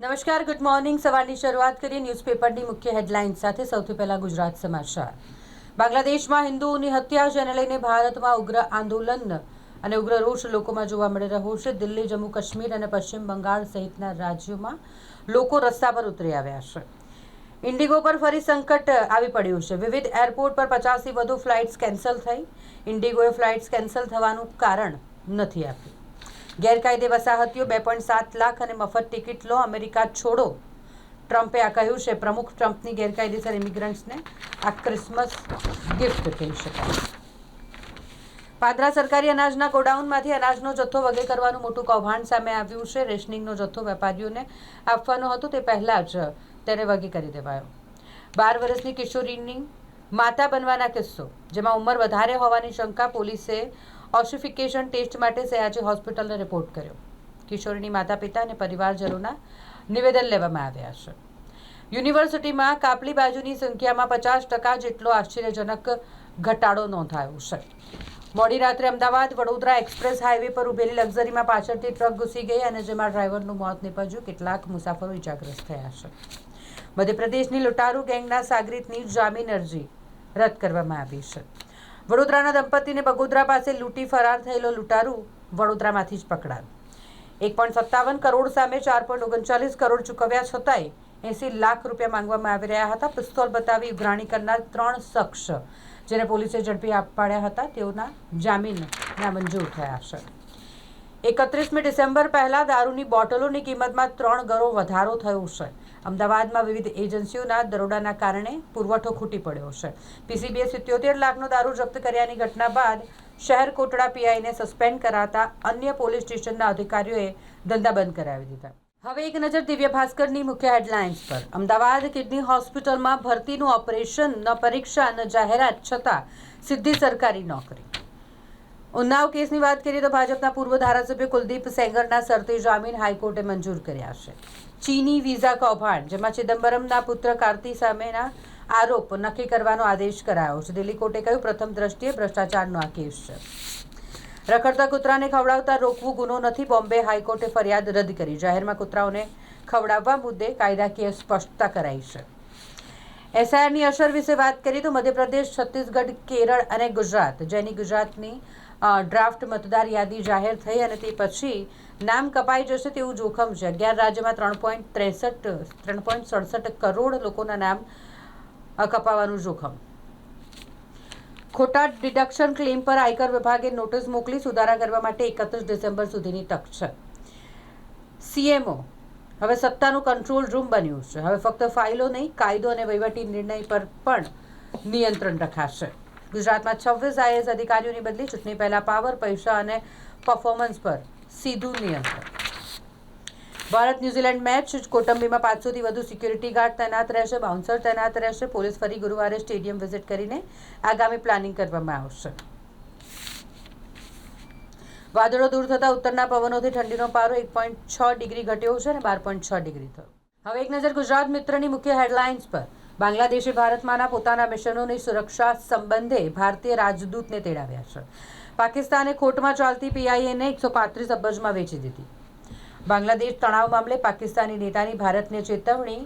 નમસ્કાર good morning સવારની શરૂઆત કરીએ ન્યૂઝપેપરની મુખ્ય હેડલાઇન સાથે. સૌથી પહેલા ગુજરાત સમાચાર. બાંગ્લાદેશમાં હિન્દુઓની હત્યા, જેને લઈને ભારતમાં ઉગ્ર આંદોલન અને ઉગ્ર રોષ લોકોમાં જોવા મળી રહ્યો છે. દિલ્હી, જમ્મુ, કાશ્મીર અને પશ્ચિમ બંગાળ સહિતના રાજ્યોમાં લોકો રસ્તા પર ઉતરી આવ્યા છે. ઇન્ડિગો પર ફરી સંકટ આવી પડ્યું છે. વિવિધ એરપોર્ટ પર પચાસથી વધુ ફ્લાઇટ્સ કેન્સલ થઈ. ઇન્ડિગોએ ફ્લાઇટ્સ કેન્સલ થવાનું કારણ નથી આપ્યું. ગેરકાયદે વસાહતીઓ બે પોઈન્ટ સાત લાખ અને મફત ટિકિટ લો અમેરિકા છોડો. ટ્રમ્પે આ કહ્યું છે, પ્રમુખ ટ્રમ્પની ગેરકાયદેસર ઇમિગ્રન્ટ્સને આ ક્રિસમસ ગિફ્ટ કહી શકાય. પાદરા સરકારી અનાજના ગોડાઉનમાંથી અનાજનો જથ્થો વગે કરવાનું મોટું કૌભાંડ સામે આવ્યું છે. રેશનિંગનો જથ્થો વેપારીઓને આપવાનો હતો, તે પહેલાં જ તેને વગે કરી દેવાયો. બાર વર્ષની કિશોરીની માતા બનવાના કિસ્સો, જેમાં ઉંમર વધારે હોવાની શંકા પોલીસે ઓસિફિકેશન ટેસ્ટ માટે સયાજી હોસ્પિટલને રિપોર્ટ કર્યો. કિશોરીની માતા પિતા અને પરિવારજનોના નિવેદન લેવામાં આવ્યા છે. યુનિવર્સિટીમાં કાપલી બાજુની સંખ્યામાં પચાસ ટકા જેટલો આશ્ચર્યજનક ઘટાડો નોંધાયો છે. મોડી રાત્રે અમદાવાદ વડોદરા એક્સપ્રેસ હાઈવે પર ઉભેલી લક્ઝરીમાં પાછળથી ટ્રક ઘૂસી ગઈ અને જેમાં ડ્રાઈવરનું મોત નીપજ્યું. કેટલાક મુસાફરો ઇજાગ્રસ્ત થયા છે. મધ્યપ્રદેશની લૂંટારૂ ગેંગના સાગરીતની જામીન અરજી રદ કરવામાં આવી છે. વડોદરાના દંપતીને બગોદરા પાસે લૂંટી ફરાર થયેલો લૂંટારૂ વડોદરામાંથી જ પકડાયો. એક પોઈન્ટ સત્તાવન કરોડ સામે ચાર પોઈન્ટ ઓગણચાલીસ કરોડ ચૂકવ્યા છતાંય એંસી લાખ રૂપિયા માંગવામાં આવી રહ્યા હતા. પિસ્તોલ બતાવી ઉઘરાણી કરનાર ત્રણ શખ્સ જેને પોલીસે ઝડપી પાડ્યા હતા, તેઓના જામીન નામંજૂર થયા છે. એકત્રીસમી ડિસેમ્બર પહેલાં દારૂની બોટલોની કિંમતમાં ત્રણ ગણો વધારો થયો છે. અમદાવાદમાં વિવિધ એજન્સીઓના દરોડાના કારણે પુરવઠો ખૂટી પડ્યો છે. પીસીબીએ સિત્યોતેર લાખનો દારૂ જપ્ત કર્યાની ઘટના બાદ શહેર કોટડા પીઆઈને સસ્પેન્ડ કરાતા અન્ય પોલીસ સ્ટેશનના અધિકારીઓએ ધંધા બંધ કરાવી દીધા. હવે એક નજર દિવ્ય ભાસ્કરની મુખ્ય હેડલાઇન્સ પર. અમદાવાદ કિડની હોસ્પિટલમાં ભરતીનું ઓપરેશન ન પરીક્ષા ન જાહેરાત છતાં સીધી સરકારી નોકરી. ઉન્નાવ કેસની વાત કરીએ તો ભાજપના પૂર્વ ધારાસભ્ય કુલદીપ સેંગરના શરતી જામીન હાઈકોર્ટે મંજૂર કર્યા છે. ચીની વિઝા કૌભાંડ જેમાં ચિદમ્બરમના પુત્ર કાર્તિ સામેના આરોપ નક્કી કરવાનો આદેશ કરાયો છે. દિલ્હી કોર્ટે કહ્યું, પ્રથમ દ્રષ્ટિએ ભ્રષ્ટાચારનો આ કેસ છે. રખડતા કૂતરાને ખવડાવતા રોકવું ગુનો નથી, બોમ્બે હાઈકોર્ટે ફરિયાદ રદ કરી. જાહેરમાં કૂતરાઓને ખવડાવવા મુદ્દે કાયદાકીય સ્પષ્ટતા કરાઈ છે. એસઆઈઆરની અસર વિશે વાત કરીએ તો મધ્યપ્રદેશ, છત્તીસગઢ, કેરળ અને ગુજરાત, જેની ગુજરાતની ડ્રાફ્ટ મતદાર યાદી જાહેર થઈ અને તે પછી નામ કપાઈ જશે તેવું જોખમ છે. અગિયાર રાજ્યમાં ત્રણ પોઈન્ટ ત્રેસઠ, ત્રણ પોઈન્ટ સડસઠ કરોડ લોકોના નામ કપાવાનું જોખમ. ખોટા ડિડક્શન ક્લેમ પર આયકર વિભાગે નોટિસ મોકલી સુધારા કરવા માટે એકત્રીસ ડિસેમ્બર સુધીની તક છે. સીએમઓ, હવે સત્તાનું કંટ્રોલ રૂમ બન્યું છે. હવે ફક્ત ફાઇલો નહીં, કાયદો અને વહીવટી નિર્ણય પર પણ નિયંત્રણ રખાશે. ગુજરાતમાં છવ્વીસ આઈએએસ અધિકારીઓની બદલી, ચૂંટણી પહેલા પાવર, પૈસા અને પરફોર્મન્સ પર સીધું નિયંત્રણ. ભારત ન્યૂઝીલેન્ડ મેચ કોટંબીમાં પાંચસોથી વધુ સિક્યુરિટી ગાર્ડ તૈનાત રહેશે બાઉન્સર તૈનાત રહેશે, પોલીસ ફરી ગુરુવારે સ્ટેડિયમ વિઝિટ કરીને આગામી પ્લાનિંગ કરવામાં આવશે. વાદળો દૂર થતા ઉત્તરના પવનોથી ઠંડીનો પારો એક પોઈન્ટ છ ડિગ્રી ઘટ્યો છે અને બાર પોઈન્ટ છ ડિગ્રી થયો. હવે એક નજર ગુજરાત મિત્રની મુખ્ય હેડલાઇન્સ પર. બાંગ્લાદેશે ભારતમાંના પોતાના મિશનોની સુરક્ષા સંબંધે ભારતીય રાજદૂતને તેડાવ્યા છે. પાકિસ્તાને ખોટમાં ચાલતી પીઆઈએને એકસો પાંત્રીસ અબજમાં વેચી દીધી. બાંગ્લાદેશ તણાવ મામલે પાકિસ્તાની નેતાની ભારતને ચેતવણી.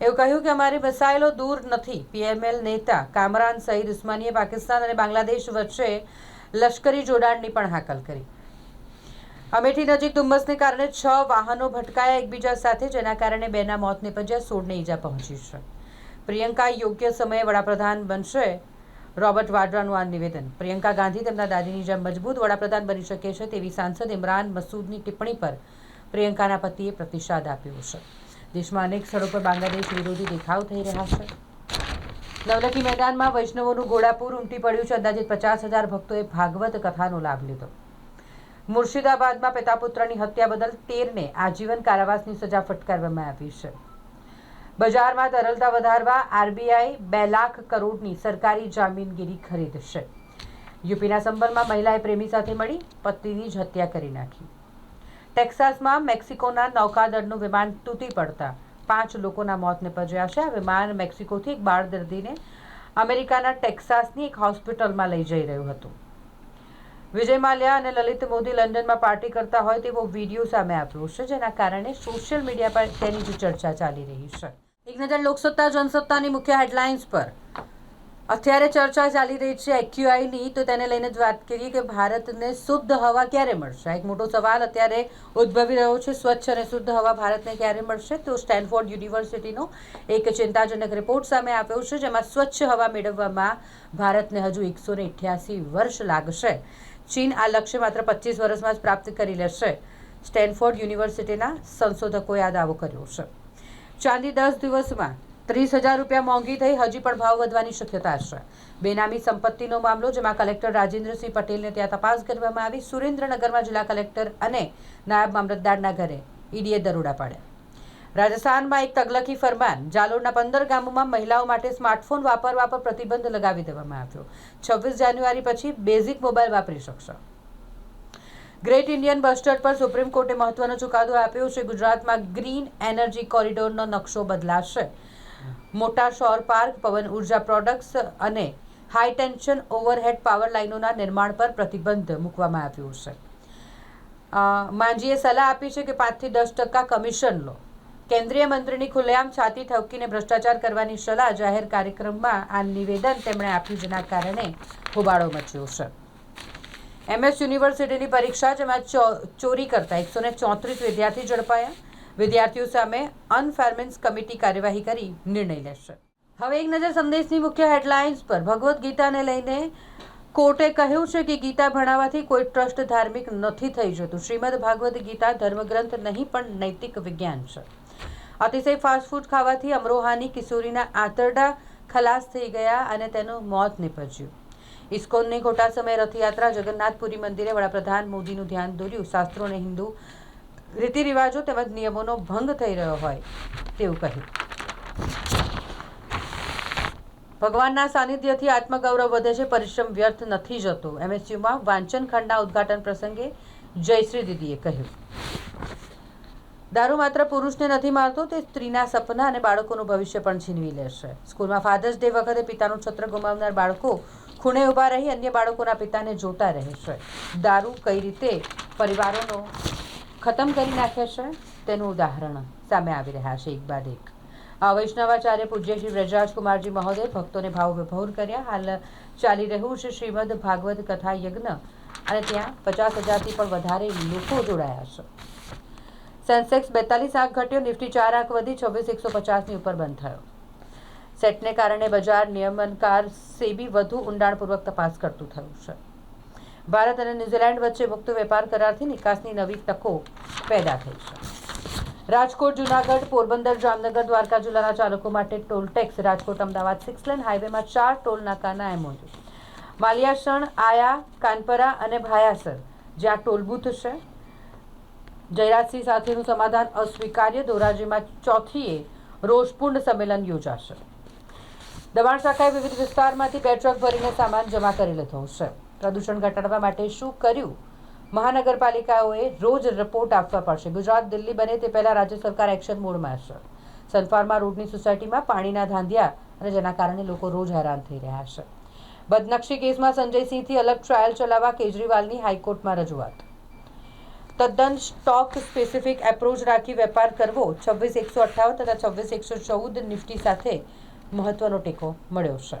એવું કહ્યું કે અમારી મિસાઇલો દૂર નથી. પીએમએલ નેતા કામરાન સઈદ ઉસ્માનીએ પાકિસ્તાન અને બાંગ્લાદેશ વચ્ચે લશ્કરી જોડાણની પણ હાકલ કરી. અમેઠી નજીક ધુમ્મસને કારણે છ વાહનો ભટકાયા એકબીજા સાથે, જેના કારણે બેના મોત નિપજ્યા, સોળને ઈજા પહોંચી છે. પ્રિયંકા યોગ્ય સમયે વડાપ્રધાન બનશે? રોબર્ટ વાડ્રાનું આ નિવેદન. પ્રિયંકા ગાંધી તેમના દાદીની જેમ મજબૂત વડાપ્રધાન બની શકે છે તેવી સાંસદ ઇમરાન મસૂદની ટિપ્પણી પર પ્રિયંકાના પતિએ પ્રતિસાદ આપ્યો છે. દેશમાં અનેક સ્થળો પર બાંગ્લાદેશ વિરોધી દેખાવ થઈ રહ્યા છે. નવલખી મેદાનમાં વૈષ્ણવોનું ગોળાપુર ઉમટી પડ્યું છે. અંદાજે પચાસ હજાર ભક્તોએ ભાગવત કથાનો લાભ લીધો. મુર્શિદાબાદમાં પિતા પુત્રની હત્યા બદલ તેરને આજીવન કારાવાસની સજા ફટકારવામાં આવી છે. બજારમાં તરલતા વધારવા આરબીઆઈ બે લાખ કરોડની સરકારી જામીનગીરી ખરીદશે. યુપીના સંબરમાં મહિલાએ પ્રેમી સાથે મળી પતિની જ હત્યા કરી નાખી. ટેક્સાસમાં મેક્સિકોના નૌકાદળનું વિમાન તૂટી પડતા પાંચ લોકોના મોત નિપજ્યા છે. આ વિમાન મેક્સિકોથી એક બાળ દર્દીને અમેરિકાના ટેક્સાસની એક હોસ્પિટલમાં લઈ જઈ રહ્યું હતું. વિજય માલ્યા અને લલિત મોદી લંડનમાં પાર્ટી કરતા હોય તેવો વીડિયો સામે આવ્યો છે, જેના કારણે સોશિયલ મીડિયા પર તેની જ ચર્ચા ચાલી રહી છે. એક નજર લોકસત્તા, જનસત્તાની મુખ્ય હેડલાઇન્સ પર. અત્યારે ચર્ચા ચાલી રહી છે એક્યુઆઈની, તો તેને લઈને જ વાત કરીએ કે ભારતને શુદ્ધ હવા ક્યારે મળશે? એક મોટો સવાલ અત્યારે ઉદ્ભવી રહ્યો છે. સ્વચ્છ અને શુદ્ધ હવા ભારતને ક્યારે મળશે? તો સ્ટેનફોર્ડ યુનિવર્સિટીનો એક ચિંતાજનક રિપોર્ટ સામે આવ્યો છે, જેમાં સ્વચ્છ હવા મેળવવામાં ભારતને હજુ એકસો ને વર્ષ લાગશે. ચીન આ લક્ષ્ય માત્ર પચીસ વર્ષમાં જ પ્રાપ્ત કરી લેશે. સ્ટેનફોર્ડ યુનિવર્સિટીના સંશોધકોએ આ દાવો કર્યો છે. ચાંદી દસ દિવસમાં ત્રીસ હજાર રૂપિયા મોંઘી થઈ, હજી પણ ભાવ વધવાની શક્યતા છે. બેનામી સંપત્તિનો મામલો, જેમાં કલેક્ટર રાજેન્દ્રસિંહ પટેલને ત્યાં તપાસ કરવામાં આવી. સુરેન્દ્રનગરમાં જિલ્લા કલેક્ટર અને નાયબ મામલતદારના ઘરે ઈડીએ દરોડા પાડ્યા. રાજસ્થાનમાં એક તગલકી ફરમાન, જાલોરના પંદર ગામોમાં મહિલાઓ માટે સ્માર્ટફોન વાપરવા પર પ્રતિબંધ લગાવી દેવામાં આવ્યો. છવ્વીસ જાન્યુઆરી પછી બેઝિક મોબાઈલ વાપરી શકશે. ગ્રેટ ઇન્ડિયન બસ્ટર્ડ પર સુપ્રીમ કોર્ટે મહત્વનો ચુકાદો આપ્યો છે. ગુજરાતમાં ગ્રીન એનર્જી કોરિડોરનો નકશો બદલાશે. મોટા સૌર પાર્ક, પવન ઊર્જા પ્રોડક્ટ્સ અને હાઈ ટેન્શન ઓવરહેડ પાવર લાઇનોના નિર્માણ પર પ્રતિબંધ મૂકવામાં આવ્યો છે. માંજીએ સલાહ આપી છે કે પાંચથી દસ ટકા કમિશન લો. કેન્દ્રીય મંત્રીની ખુલ્લેઆમ છાતી ઠપકીને ભ્રષ્ટાચાર કરવાની સલાહ જાહેર કાર્યક્રમમાં આ નિવેદન તેમણે આપ્યું, જેના કારણે હોબાળો મચ્યો છે. એમએસ યુનિવર્સિટીની પરીક્ષા જેમાં ચોરી કરતા એકસો ને ચોત્રીસ વિદ્યાર્થી ઝડપાયા. વિદ્યાર્થીઓ સામે અનફેરમેન્સ કમિટી કાર્યવાહી કરી નિર્ણય લેશે. હવે એક નજર સંદેશની મુખ્ય હેડલાઇન્સ પર. ભગવદ્ ગીતાને લઈને કોર્ટે કહ્યું છે કે ગીતા ભણાવવાથી કોઈ ટ્રસ્ટ ધાર્મિક નથી થઈ જતું. શ્રીમદ ભાગવદ્ ગીતા ધર્મગ્રંથ નહીં, પણ નૈતિક વિજ્ઞાન છે. અતિશય ફાસ્ટફૂડ ખાવાથી અમરોહાની કિશોરીના આંતરડા ખલાસ થઈ ગયા અને તેનું મોત નીપજ્યું. ઇસ્કોનની ખોટા સમયે રથયાત્રા જગન્નાથપુરી મંદિરે વડાપ્રધાન મોદીનું ધ્યાન દોર્યું. શાસ્ત્રો અને હિન્દુ રીતિ રિવાજો તેમજ નિયમોનો ભંગ થઈ રહ્યો હોય તેવું કહ્યું. ભગવાનના સાનિધ્યથી આત્મગૌરવ વધે છે, પરિશ્રમ વ્યર્થ નથી જતો. એમએસયુમાં વાંચન ખંડના ઉદ્ઘાટન પ્રસંગે જયશ્રી દીદીએ કહ્યું. દારૂ માત્ર પુરુષને નથી મારતો, તે સ્ત્રીના સપના અને બાળકોનું ભવિષ્ય પણ છીનવી લેશે. સ્કૂલમાં ફાધર્સ ડે વખતે પિતાનું છત્ર ગુમાવનાર બાળકો ખૂણે ઊભા રહી અન્ય બાળકોના પિતાને જોતા રહે છે દારૂ કઈ રીતે પરિવારોનો ખતમ કરી નાખે છે? તેનું ઉદાહરણ સામે આવી રહ્યા છે એક બાદ એક. આ વૈષ્ણવાચાર્ય પૂજ્ય શ્રી વ્રજરાજકુમારજી મહોદય ભક્તોને ભાવ વિભોર કર્યા. હાલ ચાલી રહ્યું છે શ્રીમદ ભાગવત કથા યજ્ઞ અને ત્યાં પચાસ હજારથી પણ વધારે લોકો જોડાયા છે. સેન્સેક્સ બેતાલીસ આંક ઘટ્યો, નિફ્ટી ચાર આંક વધી, છવ્વીસ એકસો પચાસની ઉપર બંધ થયો. સેટને કારણે બજાર નિયમનકાર સેબી વધુ ઊંડાણપૂર્વક તપાસ કરતું થયું છે. ભારત અને ન્યૂઝીલેન્ડ વચ્ચે મુક્ત વેપાર કરારથી નિકાસની નવી તકો પેદા થઈ છે. રાજકોટ, જુનાગઢ, પોરબંદર, જામનગર, દ્વારકા જિલ્લાના ચાલકો માટે toll tax. Rajkot, Ahmedabad, six lane હાઈવેમાં ચાર ટોલ નાકાના એમઓયુ માલિયાસણ, આયા, કાનપરા અને ભાયાસર, જ્યાં ટોલ બૂથ છે. જયરાજસિંહ સાથેનું સમાધાન અસ્વીકાર્ય. ધોરાજીમાં ચોથીએ રોષપૂર્ણ સંમેલન યોજાશે. દબાણ શાખાએ વિવિધ વિસ્તારમાંથી પેટ્રોલ ભરીને સામાન જમા કરી લીધો છે. પ્રદૂષણ ઘટાડવા માટે શું કર્યું? મહાનગરપાલિકાઓએ રોજ રિપોર્ટ આપવા પડશે. ગુજરાત દિલ્હી બને તે પહેલાં રાજ્ય સરકાર એક્શન મોડમાં છે સનફાર્મા રોડની સોસાયટીમાં પાણીના ધાંધિયા અને જેના કારણે લોકો રોજ હેરાન થઈ રહ્યા છે. બદનક્ષી કેસમાં સંજયસિંહથી અલગ ટ્રાયલ ચલાવવા કેજરીવાલની હાઈકોર્ટમાં રજૂઆત. તદ્દન સ્ટોક સ્પેસિફિક એપ્રોચ રાખી વેપાર કરવો છવ્વીસ એકસો અઠ્ઠાવન તથા છવ્વીસ એકસો ચૌદ નિફ્ટી સાથે મહત્વનો ટેકો મળ્યો છે.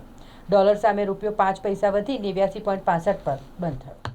ડોલર સામે રૂપિયો પાંચ પૈસા વધી નેવ્યાસી પોઈન્ટ પાસઠ પર બંધ થયો.